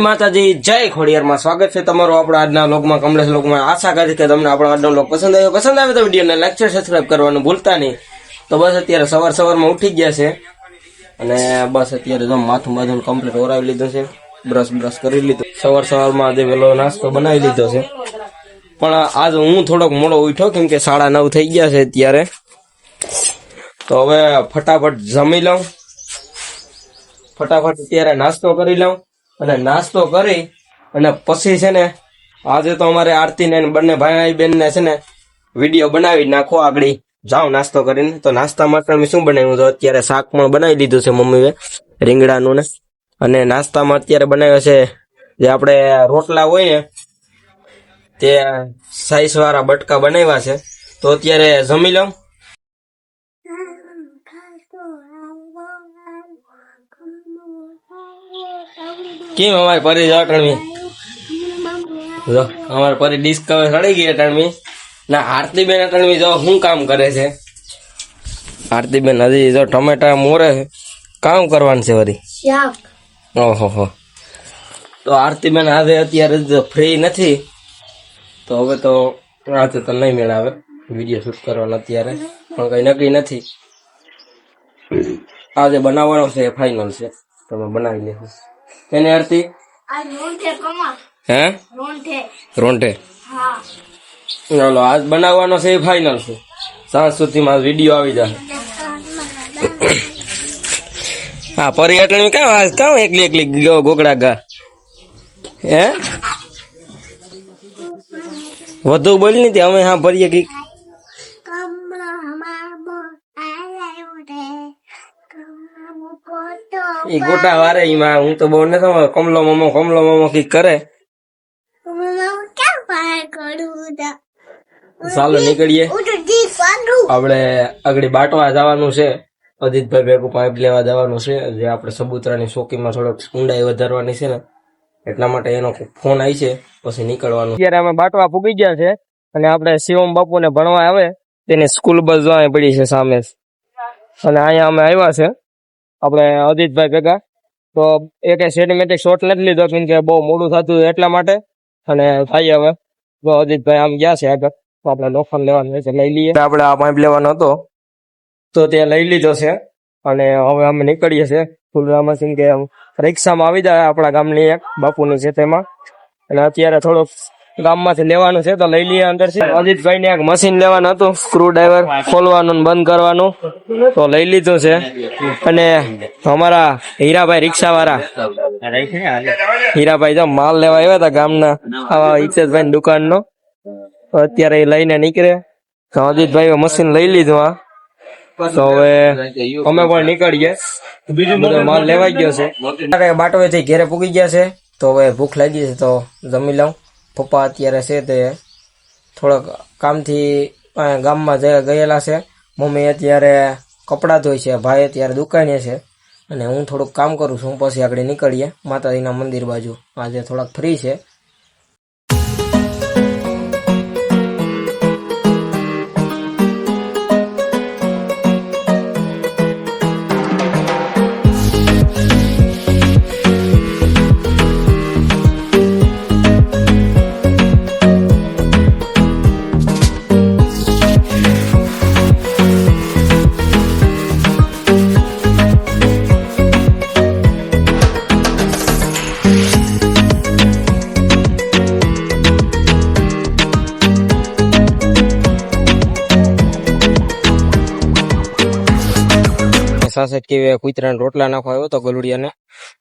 માતાજી, જય ખોડિયારમાં સ્વાગત છે તમારું આપણા આજના લોકમાં કમલેશ લોકમાં આશા કરી કે તમને આપણો આજનો લોક પસંદ આવ્યો. પસંદ આવે તો વિડીયોને લાઈક શેર સબસ્ક્રાઈબ કરવાનું ભૂલતા નહીં. તો બસ અત્યારે સવાર સવારમાં ઉઠી ગયા છે. અને બસ અત્યારે જો માથું બાથું કમ્પ્લીટ ઓરાવી લીધું છે. બ્રશ બ્રશ કરી લીધું. સવાર સવારમાં આજે વહેલો નાસ્તો બનાવી લીધો છે. પણ આજ હું થોડોક મોડો ઉઠ્યો, કેમ કે સાડા નવ થઈ ગયા છે અત્યારે. તો હવે ફટાફટ જમી લઉં. ફટાફટ અત્યારે નાસ્તો કરી લઉં. અને નાસ્તો કરી અને પછી છે ને આજે તો અમારે આરતી ને બંને ભાઈ બેન ને છે ને વીડિયો બનાવી નાખો આગળ. જાઉં નાસ્તો કરીને. તો નાસ્તા માટે મેં શું બનાવ્યું? તો અત્યારે શાક પણ બનાવી દીધું છે મમ્મીએ, રીંગણાનું ને. અને નાસ્તામાં અત્યારે બનાવ્યો છે જે આપણે રોટલા હોય ને, તે સાઈઝ વાળા બટકા બનાવ્યા છે. તો અત્યારે જમી લઉં. કેમ અમારે પરી જો ટણમી જો અમારે પરી ડિસ્કવર સડી ગઈ ટણમી ના આરતીબેન ટણમી જો શું કામ કરે છે? આરતીબેન હજી જો ટમેટા મોરે કામ કરવાનું છે વરી? ઓહો હો. તો આરતીબેન આજે અત્યારે ફ્રી નથી તો હવે તો આજે તો નહીં મેળાવે. વીડિયો શૂટ કરવાનો અત્યારે પણ કઈ નક્કી નથી. આજે બનાવવાનો છે ફાઇનલ છે. તમે બનાવી લેશો. એને આરતી હે? રોંઠે ચાલો આજ બનાવવાનો છે એ ફાઇનલ છે. સાંજ સુધીમાં વીડિયો આવી જશે હા પર્યટન કામ આજ કામ એકલી એકલી ગયો ગોગડા ગા? હે? વધુ બોલની તે અમે હા ભરીએ કંઈક એ ગોટા વારે એમાં હું તો બહુ નથી ખબર. કમલો મમો કમલો મમો કી કરે. ચાલો નીકળીએ. આપણે આગળ બાટવા જવાનું છે. અજીતભાઈ ભેગું પાઇપ લેવા જવાનું છે. જે આપણે સબૂતરાની ચોકીમાં થોડોક ઊંડાઈ વધારવાની છે ને. એટલા માટે એનો ફોન આવી છે. પછી નીકળવાનું. અત્યારે અમે બાટવા ફૂગી ગયા છે અને આપણે શિવમ બાપુને ભણવા આવે. તેની સ્કૂલ બસ જવાની પડી છે સામે. અને અહીંયા અમે આવ્યા છે. આપણે અજીતભાઈ ભેગા. તો એક સિનેમેટિક શોટ નથી લીધો કેમ કે બહુ મોડું થતું એટલા માટે. અને થાય હવે તો અજીતભાઈ આમ ગયા છે આગળ તો આપણે લોફન લેવાનું છે લઈ લઈએ. આપણે આ પાઇપ લેવાનો હતો. તો તે લઈ લીધો છે. અને હવે અમે નીકળીએ છીએ ફૂલરામાં સિંહ કે રિક્ષામાં આવી જાય આપણા ગામની એક બાપુનું છે તેમાં. અને અત્યારે થોડુંક ગામમાંથી લેવાનું છે તો લઈ લઈએ અંદર છે. અજીતભાઈ ને એક મશીન લેવાનું હતું સ્ક્રુ ડ્રાઈવર ખોલવાનું બંધ કરવાનું. તો લઈ લીધું છે. અને અમારા હીરાભાઈ રિક્ષા વાળા હીરાભાઈ જો માલ લેવા આવ્યા હતા ગામના. આવા હિતેશભાઈ ની દુકાન નો અત્યારે એ લઈને નીકળે. તો અજીતભાઈ મશીન લઈ લીધું આ. તો હવે અમે પણ નીકળીએ. બધો માલ લેવાઈ ગયો છે. બાટવેથી ઘેરે પૂગી ગયા છે તો હવે ભૂખ લાગી છે તો જમી લઉં. પપ્પા અત્યારે છે તે થોડોક કામથી ગામમાં ગયેલા છે. મમ્મી અત્યારે કપડાં ધોઈ છે, ભાઈ અત્યારે દુકાને છે. અને હું થોડુંક કામ કરું છું, પછી આગળ નીકળીએ. માતાજીના મંદિર બાજુ. આજે થોડાક ફ્રી છે. સાસઠ કેવી કૂતરાને રોટલા નાખવા આવ્યો તો ગલુડિયાને.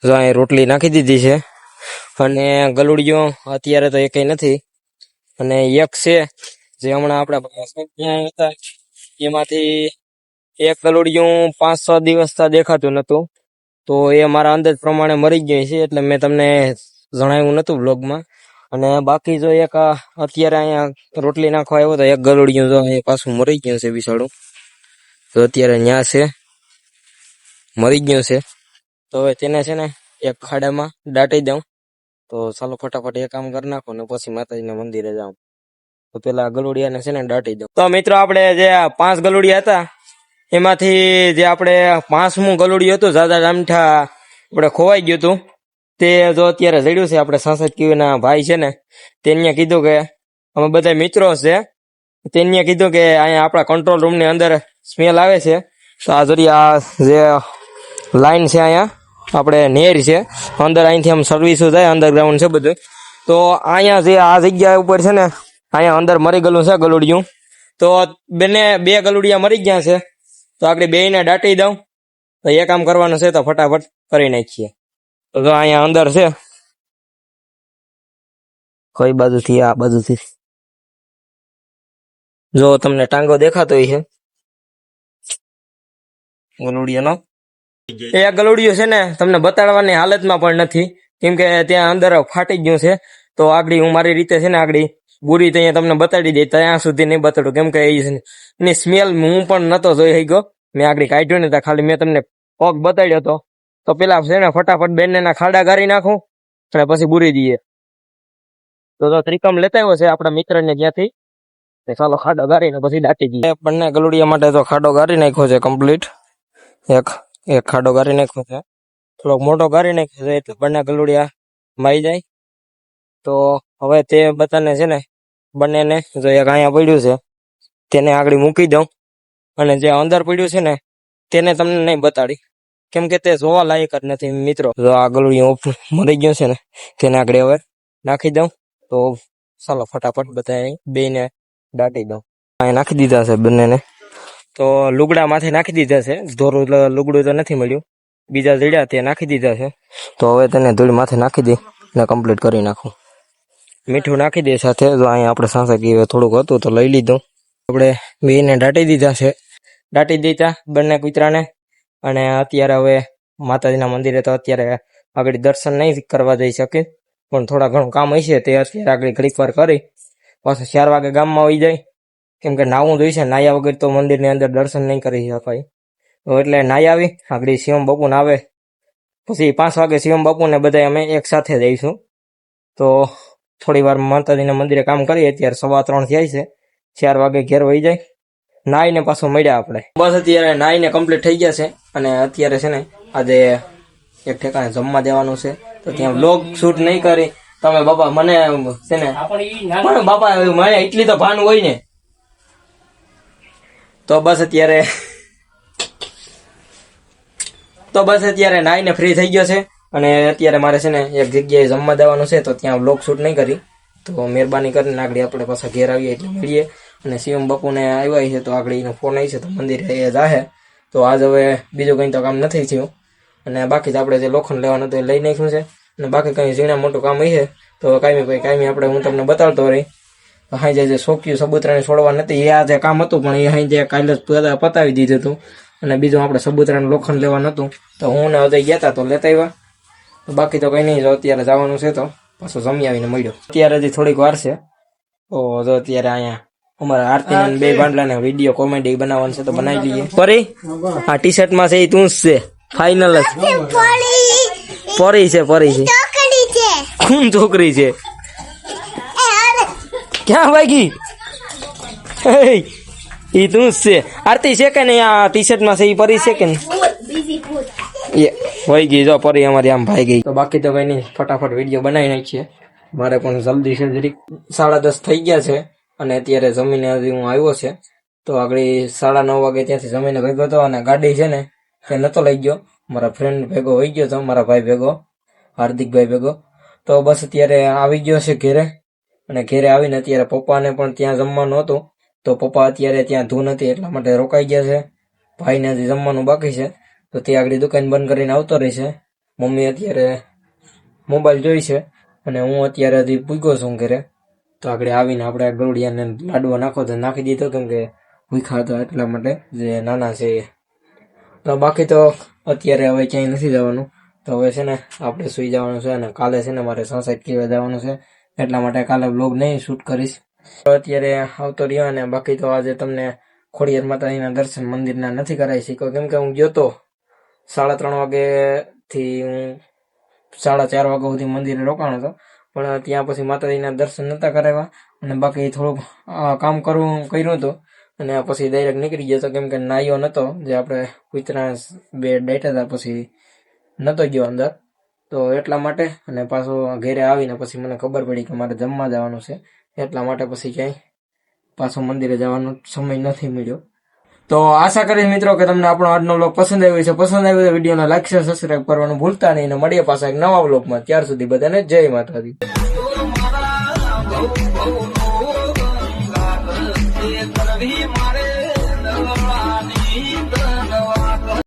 તો અહીં રોટલી નાખી દીધી છે. અને ગલુડિયો અત્યારે તો એકેય નથી. અને એક છે, જે હમણાં આપણા હતા, એમાંથી એક ગલુડિયું પાંચ છ દિવસ દેખાતું નતું તો એ મારા અંદાજ પ્રમાણે મરી ગઈ છે, એટલે મેં તમને જણાવ્યું નતું બ્લોગમાં અને બાકી જો એક અત્યારે અહીંયા રોટલી નાખવા આવ્યો તો એક ગલુડિયું જો અહીંયા પાછું મરી ગયું છે બિસાડું તો અત્યારે ન્યા છે. મરી ગયું છે. તો હવે તેને છે ને એક ખાડામાં દાટી દઉં. તો ચાલો ફટાફટ એ કામ કરી નાખો ને પછી માતાજીના મંદિરે જાઉં. તો પેલા ગલુડિયાને છે ને દાટી દઉં. તો મિત્રો આપણે જે પાંચ ગલુડિયા હતા, એમાંથી જે આપણે પાંચમું ગલુડિયું હતું દાદા રામઠા આપણે ખોવાઈ ગયું હતું. તે જો અત્યારે જડ્યું છે, આપણે સાંસદ કીવીના ભાઈ છે ને તેને કીધું કે, અમે બધા મિત્રો છે તેને કીધું કે અહીંયા આપણા કંટ્રોલ રૂમની અંદર સ્મેલ આવે છે. તો આ જરી આ જે લાઈન છે અહીંયા. આપણે નેર છે. અંદર અહીંથી આમ સર્વિસો થાય, અંડરગ્રાઉન્ડ છે બધું. તો અહીંયા જે આ જગ્યા ઉપર છે ને, અહીંયા અંદર મરી ગયેલું છે ગલુડિયું. તો બંને, બે ગલુડિયા મરી ગયા છે. તો આપણે બેયને દાટી દઉં. તો એ કામ કરવાનું છે તો ફટાફટ કરી નાખીએ. તો અહીંયા અંદર છે. કઈ બાજુથી? આ બાજુથી. જો તમને ટાંગો દેખાતો છે. ગલુડિયાનો. એ ગલુડિયો છે ને, તમને બતાડવાની હાલતમાં પણ નથી. કેમ કે ત્યાં અંદર ફાટી ગયું છે. તો આગળ હું મારી રીતે છે ને આગળ બુરી ત્યાં તમને બતાડી દઈ ત્યાં સુધી નહીં બતાડું. કેમ કે એની સ્મેલ હું પણ નતો જોઈ ગયો મેં આગળ કાઢ્યો ને ખાલી મેં તમને પગ બતાડ્યો હતો. તો પેલા છે ને ફટાફટ બેનને ના ખાડા ગારી નાખું અને પછી બુરી દઈએ. તો તો ત્રિકમ લેતા આવ્યો છે આપણા મિત્રને જ્યાંથી તે ચાલો ખાડો ગારીને પછી દાટી જઈએ આપણને ગલુડિયા માટે તો ખાડો ગારી નાખ્યો છે કમ્પ્લીટ એક એક ખાડો ગારી નાખ્યો છે. થોડોક મોટો ગારી નાખ્યો છે એટલે બંને ગલુડિયા મારી જાય. તો હવે તે બધાને છે ને બંનેને જો એક અહીંયા પડ્યું છે, તેને આગળ મૂકી દઉં. અને જે અંદર પડ્યું છે ને, તેને તમને નહીં બતાડી. કેમ કે તે જોવા લાયક જ નથી મિત્રો. જો આ ગલુડિયું મરી ગયું છે ને, તેને આગળ હવે નાખી દઉં. તો ચાલો ફટાફટ બધા બેને દાટી દઉં. અહીંયા નાખી દીધા છે બંનેને. તો લુગડા માથે નાખી દીધા છે. ધોરું લુગડું તો નથી મળ્યું. બીજા જડ્યા તે નાખી દીધા છે. તો હવે તેને ધૂળ માથે નાખી દે ને કમ્પ્લીટ કરી નાખું. મીઠું નાખી દે સાથે. જો અહીંયા આપણે સાંસા કીવે થોડુંક હતું તો લઈ લીધું. આપણે બેને દાટી દીધા છે. દાટી દીધા બંને કૂતરાને. અને અત્યારે હવે માતાજીના મંદિરે તો અત્યારે આગળ દર્શન નહીં કરવા જઈ શકે. પણ થોડા ઘણું કામ હશે તે અત્યારે આગળ ઘડીક વાર કરી. પાછું ચાર વાગે ગામમાં આવી જાય. કેમ કે નાવું જોઈશે નાયા વગર તો મંદિરની અંદર દર્શન નહીં કરી શકાય. તો એટલે નાહી આવી આગળ શિવમ બાપુ આવે. પછી પાંચ વાગે શિવમ બાપુને બધા અમે એક સાથે જઈશું. તો થોડી વાર માતાજીના મંદિરે કામ કરીએ અત્યારે સવા ત્રણ થાય છે. ચાર વાગે ઘેર વહી જાય. નાઈને પાછું મળ્યા આપણે. બસ અત્યારે નાઈને કમ્પ્લીટ થઈ ગયા છે અને અત્યારે છે ને આજે એક ઠેકાણે જમવા દેવાનું છે. તો ત્યાં બ્લોગ શૂટ નહીં કરી. તમે બાપા મને છે ને પણ બાપા મને એટલી તો ભાન હોય ને. તો બસ અત્યારે તો બસ અત્યારે નાઈને ફ્રી થઈ ગયો છે. અને અત્યારે મારે છે ને એક જગ્યાએ જમવા દેવાનું છે, તો ત્યાં બ્લોગ શૂટ નહીં કરી. તો મહેરબાની કરીને આગળ આપણે પાછા ઘેર આવીએ એટલે મળીએ. અને શિવમ બાપુને આવ્યા છે, તો આગળ એનો ફોન આવી છે, તો મંદિરે એ જાહે. તો આજ હવે બીજું કંઈ તો કામ નથી થયું. અને બાકી તો આપણે જે લોખંડ લેવાનું હતું એ લઈ નાખ્યું છે. અને બાકી કંઈ ઝીણા મોટું કામ હશે તો કાંઈ કંઈ કાંઈ આપણે હું તમને બતાવતો રહી. હાઈ જે સોક્યું સબૂતરાને છોડવા નથી એ આ જે કામ હતું પણ એ હાઈ જે કાલે જ પતાવી દીધું હતું. અને બીજું આપણે સબૂતરાનું લોખંડ લેવાનું હતું. તો હું ને ઉદય ગયા હતા તો લેતા આવ્યા. બાકી તો કઈ નહીં જો અત્યારે જવાનું છે તો પાછું જમી આવીને મળ્યો. અત્યારે હજી થોડીક વાર છે. તો જો અત્યારે અહીંયા અમારા આરતી બે બાંડલાને વીડિયો કોમેડી બનાવવાનું છે તો બનાવી લઈએ. પરી આ ટી શર્ટમાં છે એ તું જ છે. ફાઇનલ જ. પરી છે પરી છે. કોણ છોકરી છે? ક્યાં વાગી? એ તું જ છે. આરતી છે કે નહીં? આ ટી શર્ટમાં છે એ પરી છે કે નહીં? વહી ગઈ જો, પરી અમારી આમ ભાઈ ગઈ. તો બાકી તો કઈ નહીં, ફટાફટ વીડિયો બનાવી નાખીએ. મારે પણ જલ્દી છે, જરીક સાડા દસ થઈ ગયા છે અને અત્યારે જમીને હજી હું આવ્યો છે. તો આગળ સાડા નવ વાગે ત્યાંથી જમીને ભેગો હતો અને ગાડી છે ને, એ નતો લઈ ગયો. મારા ફ્રેન્ડ ભેગો હોઈ ગયો હતો મારા ભાઈ ભેગો, હાર્દિકભાઈ ભેગો. તો બસ અત્યારે આવી ગયો છે ઘેરે. અને ઘેરે આવીને અત્યારે પપ્પાને પણ ત્યાં જમવાનું હતું. તો પપ્પા અત્યારે ત્યાં ધૂન હતી, એટલા માટે રોકાઈ ગયા છે. ભાઈને હજી જમવાનું બાકી છે. તો તે આગળ દુકાન બંધ કરીને આવતો રહેશે મમ્મી અત્યારે મોબાઈલ જોઈ છે અને હું અત્યારે હજી પૂગ્યો છું ઘરે. તો આગળ આવીને આપણે ગરુડિયાને લાડવો નાખો તો નાખી દીધો, કેમ કે ભૂખા હતા એટલા માટે જે નાના છે એ. તો બાકી તો અત્યારે હવે ક્યાંય નથી જવાનું. તો હવે છે ને આપણે સુઈ જવાનું છે અને કાલે છે ને મારે સનસાઇટ કહેવા જવાનું છે. એટલા માટે કાલે બ્લોગ નહીં શૂટ કરીશ. તો અત્યારે આવતો રહ્યો અને બાકી તો આજે તમને ખોડિયાર માતાજીના દર્શન મંદિરના નથી કરાવી શક્યો કેમ કે હું ગયો તો સાડા ત્રણ વાગેથી હું સાડા ચાર વાગ્યા સુધી મંદિરે રોકાણો હતો. પણ ત્યાં પછી માતાજીના દર્શન નહોતા કરાવ્યા અને બાકી થોડુંક કામ કરવું કર્યું હતું. અને પછી ડાયરેક્ટ નીકળી ગયો હતો. કેમ કે નાયો નહોતો જે આપણે કુતરા બે બેઠા હતા, પછી નહોતો ગયો અંદર. તો એટલા માટે અને પાછો ઘરે આવીને પછી મને ખબર પડી કે મારે જમવા જવાનું છે. એટલા માટે પછી ક્યાંય પાછો મંદિરે જવાનો સમય નથી મળ્યો. તો આશા કરીશ મિત્રો કે તમને આપણો આજનો બ્લોગ પસંદ આવ્યો છે પસંદ આવ્યો તો વિડીયોને લાઈક શેર સબસ્ક્રાઈબ કરવાનું ભૂલતા નહીં અને મળીએ પાછા એક નવા બ્લોગમાં ત્યાર સુધી બધાને જય માતાજી.